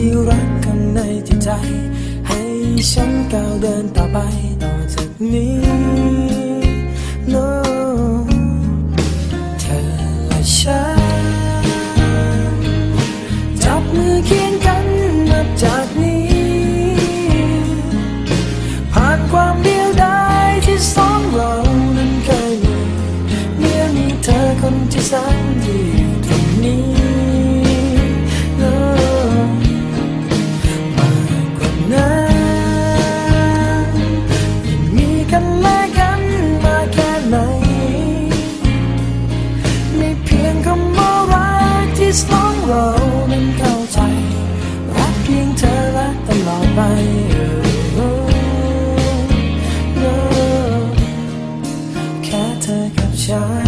ที่รักกันในที่ใจ ให้ฉันก้าวเดินต่อไปต่อจากนี้ shine.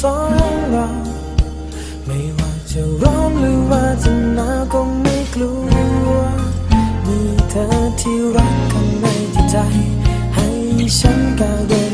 สองเราไม่ว่าจะร้องหรือว่าจะหนาวก็ไม่กลัว มีเธอที่รักข้างในใจ ให้ฉันก้าวเดิน